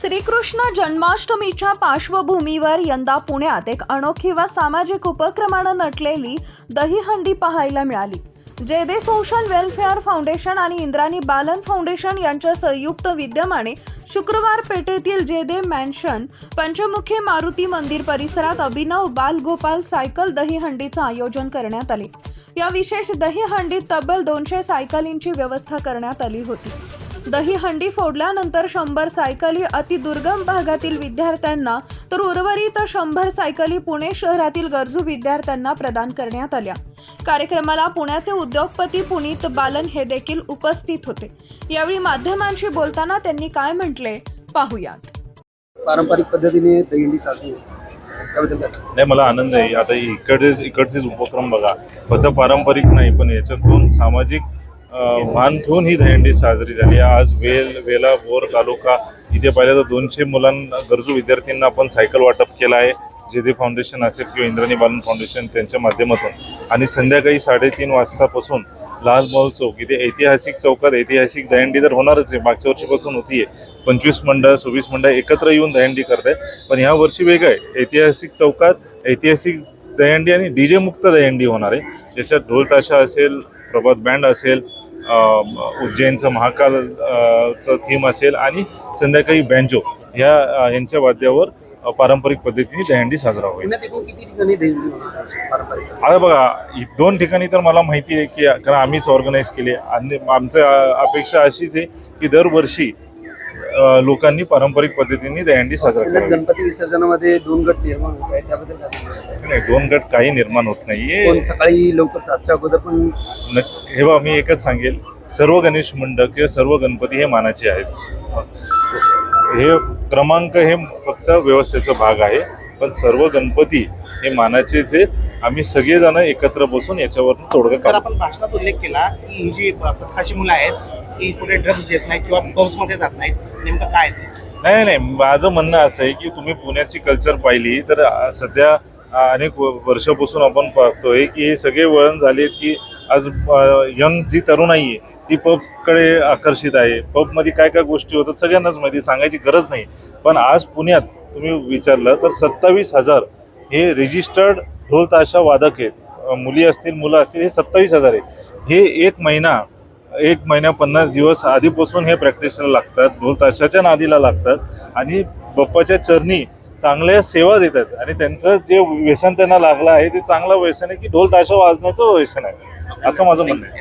श्रीकृष्ण जन्माष्टमीच्या पार्श्वभूमीवर यंदा पुण्यात एक अनोखी व सामाजिक उपक्रमानं नटलेली दहीहंडी पाहायला मिळाली. जेदे सोशल वेलफेअर फाउंडेशन आणि इंद्राणी बालन फाउंडेशन यांच्या संयुक्त विद्यमाने शुक्रवार पेठेतील जेदे मॅन्शन पंचमुखी मारुती मंदिर परिसरात अभिनव बालगोपाल सायकल दहीहंडीचं आयोजन करण्यात आले. या विशेष दहीहंडीत तब्बल दोनशे सायकलींची व्यवस्था करण्यात आली होती. दही हंडी फोडल्यानंतर शंभर सायकली अतिदुर्गम भागातील विद्यार्थ्यांना तर उर्वरित शंभर सायकली पुणे शहरातील गरजू विद्यार्थ्यांना प्रदान करण्यात आल्या. कार्यक्रमाला पुण्याचे उद्योगपती पुनीत बालन हे देखील उपस्थित होते. यावेळी माध्यमांशी बोलताना त्यांनी काय म्हटले पाहुयात. पारंपरिक पद्धतीने दहीहंडी साजरी? नाही मला आनंद आहे. आता इकडेच इकडचेच उपक्रम बघा. फक्त पारंपरिक नाही पण याच्यातून सामाजिक मान ठेवून ही दहीहंडी साजरी झाली. आज वेल वेला बोर तालुका इथे पाहिलं तर दोनशे मुलांना गरजू विद्यार्थ्यांना आपण सायकल वाटप केलं आहे. जे दे फाउंडेशन असेल किंवा इंद्राणी बालन फाउंडेशन त्यांच्या माध्यमातून. आणि संध्याकाळी साडेतीन वाजतापासून लाल महल चौक इथे ऐतिहासिक चौकात ऐतिहासिक दहीहंडी तर होणारच आहे. मागच्या वर्षीपासून होती आहे. पंचवीस मंडळ सव्वीस मंडळ एकत्र येऊन दहीहंडी करत आहे. पण ह्या वर्षी वेगळं आहे. ऐतिहासिक चौकात ऐतिहासिक दहीहंडी आणि डीजे मुक्त दहीहंडी होणार आहे. ज्याच्यात ढोल ताशा असेल प्रभात बँड असेल उज्जैनचं महाकाल अं, चं थीम असेल आणि संध्याकाळी बँजो ह्या यांच्या वाद्यावर पारंपरिक पद्धतीने दहीहंडी साजरा होईल. आहे आता बघा दोन ठिकाणी तर मला माहिती आहे की कारण आम्हीच ऑर्गनाईज केले आणि आमचं अपेक्षा अशीच आहे की दरवर्षी लोकांनी पारंपरिक पद्धतीने दहीहंडी साजरा करावी. गणपती विसर्जनामध्ये दोन गट निर्माण होत आहेत त्याबद्दल? नाही दोन गट काही निर्माण होत नाहीये. कोण सकाळी लवकर सातच्या अगोदर पण नक- हे बा मी एकच सांगेल. सर्व गणेश मंडळ किंवा सर्व गणपती हे मानाचे आहेत. हे क्रमांक हे फक्त व्यवस्थेचा भाग आहे. पण सर्व गणपती हे मानाचेच आहेत आम्ही सगळेजण एकत्र बसून याच्यावर तोडगा आपण भाषणात उल्लेख केला की ही जी पथकाची मुलं आहेत ही कुठे ड्रग्ज देत नाहीत किंवा पब्समध्ये जात नाहीत. नेमकं काय नाही नाही. माझं म्हणणं असं आहे की तुम्ही पुण्याची कल्चर पाहिली तर सध्या अनेक वर्षापासून आपण पाहतोय की हे सगळे वळण झाले की आज यंग जी तरुणाई आहे ती पबकडे आकर्षित आहे. पबमध्ये काय काय गोष्टी होतात सगळ्यांनाच माहिती सांगायची गरज नाही. पण आज पुण्यात तुम्ही विचारलं तर सत्तावीस हजार हे रजिस्टर्ड ढोल ताशा वादक आहेत. मुली असतील मुलं असतील हे सत्तावीस हजार आहेत. हे एक महिना एक महिना पन्नास दिवस आधीपासून हे प्रॅक्टिसला लागतात ढोल ताशाच्या नादीला लागतात आणि बाप्पाच्या चरणी चांगल्या सेवा देतात. आणि त्यांचं जे व्यसन त्यांना लागलं आहे ते चांगलं व्यसन आहे की ढोल ताशा वाजण्याचं व्यसन आहे. असं माझं म्हणणं आहे.